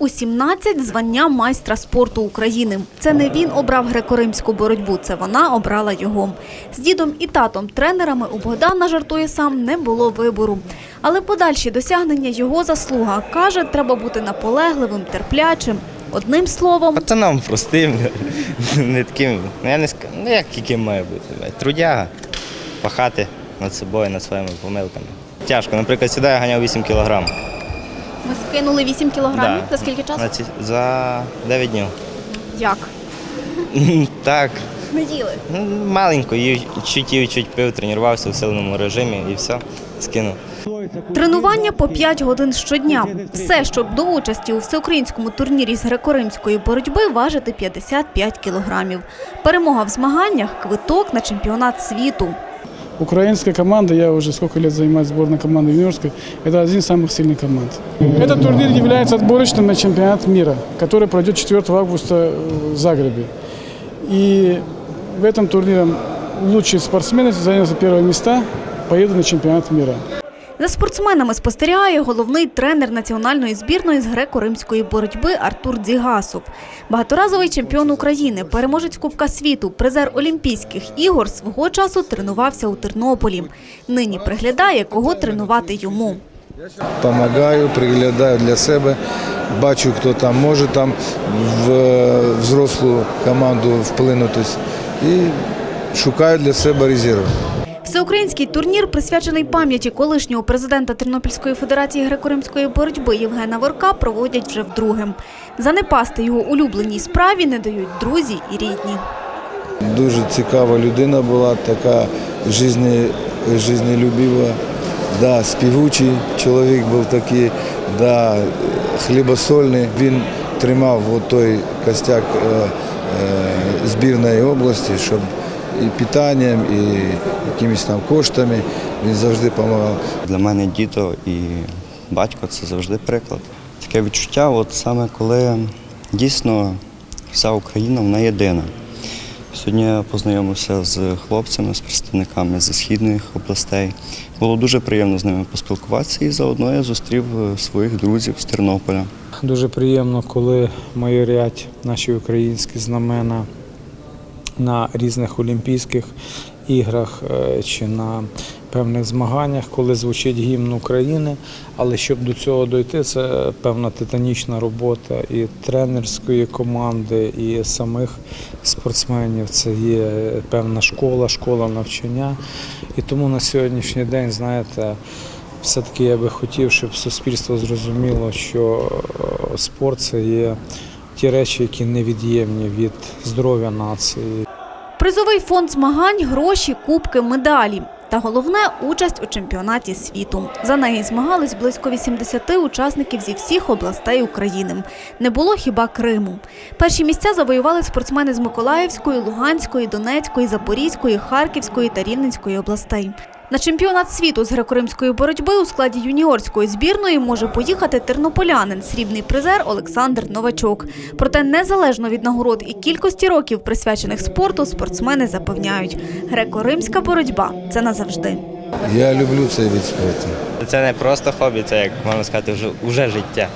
У 17 звання майстра спорту України. Це не він обрав греко-римську боротьбу, це вона обрала його. З дідом і татом тренерами у Богдана жартує сам не було вибору. Але подальші досягнення його заслуга. Каже, треба бути наполегливим, терплячим. Одним словом, Пацанам простим, не таким, ну я не ну як яким має бути. Трудяга, пахати над собою, над своїми помилками. Тяжко. Наприклад, сюди я ганяв 8 кілограм. Ми скинули 8 кілограмів. Да. За скільки часу? На ці- За 9 днів. Як? Так, Не їли. ну, маленько, їв, чуть їв, чуть пив, тренувався в силеному режимі і все, скинув. Тренування по 5 годин щодня. Все, щоб до участі у всеукраїнському турнірі з греко-римської боротьби важити 55 кілограмів. Перемога в змаганнях – квиток на чемпіонат світу. Украинская команда, я уже сколько лет занимаюсь сборной команды юниорской, это один из самых сильных команд. Этот турнир является отборочным на чемпионат мира, который пройдет 4 августа в Загребе. И в этом турнире лучшие спортсмены, заняли первые места, поедут на чемпионат мира. За спортсменами спостерігає головний тренер національної збірної з греко-римської боротьби Артур Дзігасов. Багаторазовий чемпіон України, переможець Кубка світу, призер Олімпійських ігор свого часу тренувався у Тернополі. Нині приглядає, кого тренувати йому. Помагаю, приглядаю для себе, бачу, хто там може там в е, взрослу команду вплинутись і шукаю для себе резерви. Всеукраїнський турнір присвячений пам'яті колишнього президента Тернопільської федерації греко-римської боротьби Євгена Ворка проводять вже вдруге. Занепасти його улюбленій справі не дають друзі і рідні. Дуже цікава людина була, така жизне, жизнелюбива, да, співучий чоловік був такий, да, хлібосольний. Він тримав той костяк е, е, збірної області, щоб і питанням, і якимись там коштами він завжди допомагав. Для мене діто і батько це завжди приклад. Таке відчуття, от саме коли дійсно вся Україна вона єдина. Сьогодні я познайомився з хлопцями, з представниками зі східних областей. Було дуже приємно з ними поспілкуватися і заодно я зустрів своїх друзів з Тернополя. Дуже приємно, коли майорять наші українські знамена на різних Олімпійських іграх е, чи на певних змаганнях, коли звучить гімн України. Але щоб до цього дойти, це певна титанічна робота і тренерської команди, і самих спортсменів. Це є певна школа, школа навчання. І тому на сьогоднішній день, знаєте, все-таки я би хотів, щоб суспільство зрозуміло, що е, спорт це є ті речі, які невід'ємні від здоров'я нації. Призовий фонд змагань, гроші, кубки, медалі. Та головне участь у чемпіонаті світу. За неї змагались близько 80 учасників зі всіх областей України. Не було хіба Криму. Перші місця завоювали спортсмени з Миколаївської, Луганської, Донецької, Запорізької, Харківської та Рівненської областей. На чемпіонат світу з греко-римської боротьби у складі юніорської збірної може поїхати тернополянин, срібний призер Олександр Новачок. Проте незалежно від нагород і кількості років, присвячених спорту, спортсмени запевняють, греко-римська боротьба це назавжди. Я люблю цей вид спорту. Це не просто хобі, це як можна сказати, вже, вже життя.